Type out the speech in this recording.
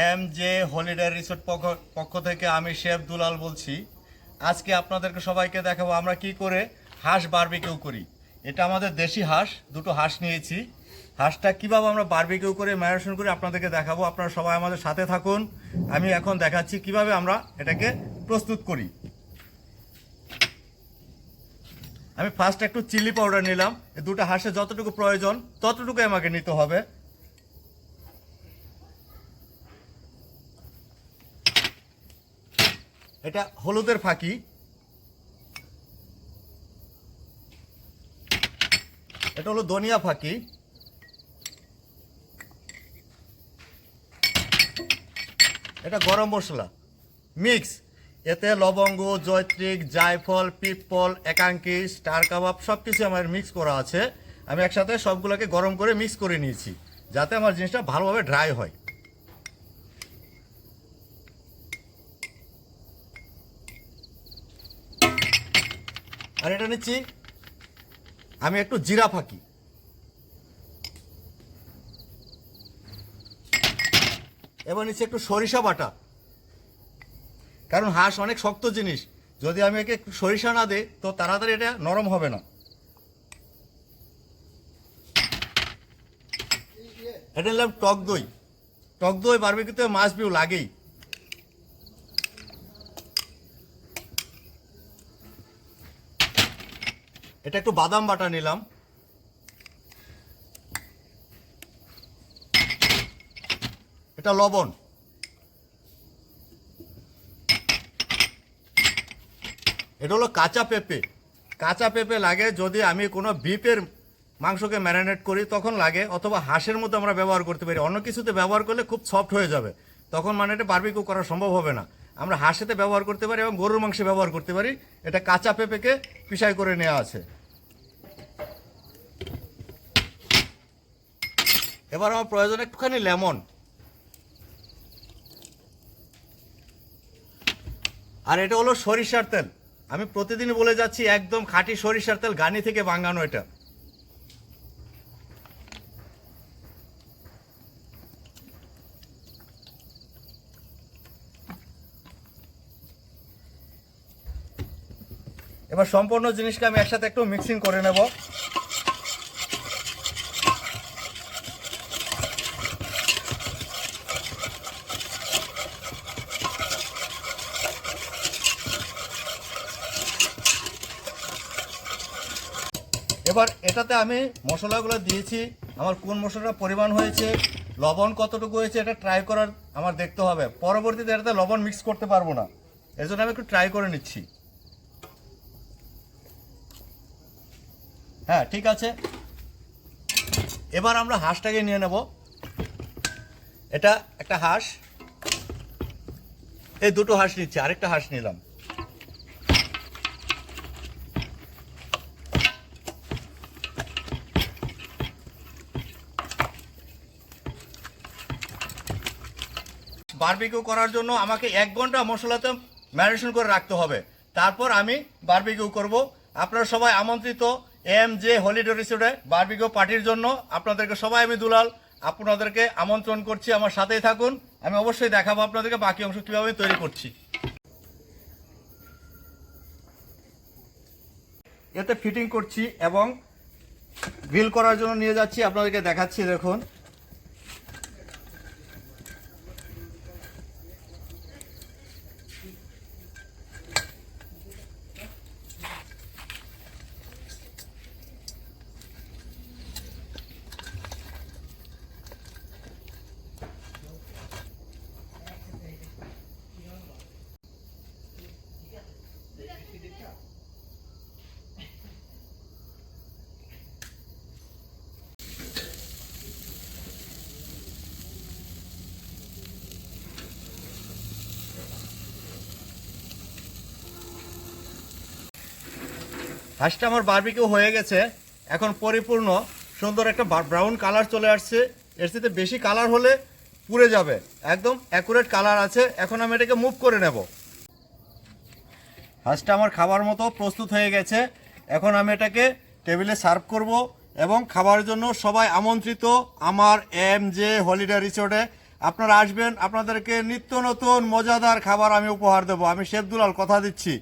M J holiday resort পক্ষ থেকে আমি শেফ দুলাল বলছি। আজকে আপনাদেরকে সবাইকে দেখাবো আমরা কি করে হাঁস বারবিকিউ করি। এটা আমাদের দেশি হাঁস, দুটো হাঁস নিয়েছি। হাঁসটা কীভাবে আমরা বারবিকিউ করে ম্যারিনেশন করে আপনাদেরকে দেখাবো। আপনারা সবাই আমাদের সাথে থাকুন। আমি এখন দেখাচ্ছি কীভাবে আমরা এটাকে প্রস্তুত করি। আমি ফার্স্ট একটু চিলি পাউডার নিলাম। দুটো হাঁসের যতটুকু প্রয়োজন ততটুকু আমাকে নিতে হবে। এটা হলুদের ফাঁকি। এটা হলো ধনিয়া ফাঁকি। এটা গরম মশলা। মিক্স। এতে লবঙ্গ, জয়ত্রিক, জায়ফল, পিপল একাঙ্কি স্টার কাবাব সব কিছু আমার মিক্স করা আছে। আমি একসাথে সবগুলোকে গরম করে মিক্স করে নিয়েছি, যাতে আমার জিনিসটা ভালোভাবে ড্রাই হয়। আর এটা নিচ্ছি। আমি একটু জিরা ফাঁকি। এবার নিচ্ছি একটু সরিষা বাটা। কারণ হাঁস অনেক শক্ত জিনিস। যদি আমি একে সরিষা না দিই, তো তাড়াতাড়ি এটা নরম হবে না। এটা নিলাম টক দই। টক দই বারবিকিউতে মাছ বিউ লাগেই। এটা একটু বাদাম বাটা নিলাম। এটা লবণ। এটা হলো কাঁচা পেঁপে। কাঁচা পেঁপে লাগে যদি আমি কোনো বিপের মাংসকে ম্যারিনেট করি, তখন লাগে, অথবা হাঁসের মধ্যে আমরা ব্যবহার করতে পারি। অন্য কিছুতে ব্যবহার করলে খুব সফট হয়ে যাবে। তখন মানে এটা বারবিকিউ করা সম্ভব হবে না। আমরা হাঁসেতে ব্যবহার করতে পারি এবং গরুর মাংসে ব্যবহার করতে পারি। এটা কাঁচা পেঁপেকে পিসাই করে নেওয়া আছে। এবার আমার প্রয়োজন একটুখানি লেমন। আর এটা হলো সরিষার তেল। আমি প্রতিদিন বলে যাচ্ছি, একদম খাঁটি সরিষার তেল গানি থেকে বাঙানো এটা। এবার সম্পূর্ণ জিনিসকে আমি একসাথে একটু মিক্সিং করে নেব। এবার এটাতে আমি মশলাগুলো দিয়েছি। আমার কোন মশলাটা পরিমাণ হয়েছে, লবণ কতটুকু হয়েছে, এটা ট্রাই করার আমার দেখতে হবে। পরবর্তীতে এটাতে লবণ মিক্স করতে পারব না। এর জন্য আমি একটু ট্রাই করে নিচ্ছি। হ্যাঁ ঠিক আছে। এবার আমরা হাঁসটাকে নিয়ে নেব। এটা একটা হাঁস। এই দুটো হাঁস নিচ্ছি, আরেকটা হাঁস নিলাম। বারবিকিউ করার জন্য আমাকে এক ঘণ্টা মশলাতে ম্যারিনেশন করে রাখতে হবে। তারপর আমি বারবিকিউ করব। আপনারা সবাই আমন্ত্রিত এম জে হলিডে রিসোর্টে বারবিকিউ পার্টির জন্য। আপনাদেরকে সবাই আমি দুলাল, আপনাদেরকে আমন্ত্রণ করছি। আমার সাথেই থাকুন। আমি অবশ্যই দেখাবো আপনাদেরকে বাকি অংশ কীভাবে তৈরি করছি। এতে ফিটিং করছি এবং গ্রিল করার জন্য নিয়ে যাচ্ছি। আপনাদেরকে দেখাচ্ছি, দেখুন। হাঁসটা আমার বারবিকিউ হয়ে গেছে। এখন পরিপূর্ণ, সুন্দর একটা ব্রাউন কালার চলে আসছে। এর সাথে বেশি কালার হলে পুড়ে যাবে। একদম অ্যাকুরেট কালার আছে। এখন আমি এটাকে মুভ করে নেব। হাঁসটা আমার খাবার মতো প্রস্তুত হয়ে গেছে। এখন আমি এটাকে টেবিলে সার্ভ করব এবং খাবার জন্য সবাই আমন্ত্রিত আমার এম জে হলিডে রিসোর্টে আপনারা আসবেন, আপনাদেরকে নিত্য নতুন মজাদার খাবার আমি উপহার দেবো। আমি শেফ দুলাল, কথা দিচ্ছি।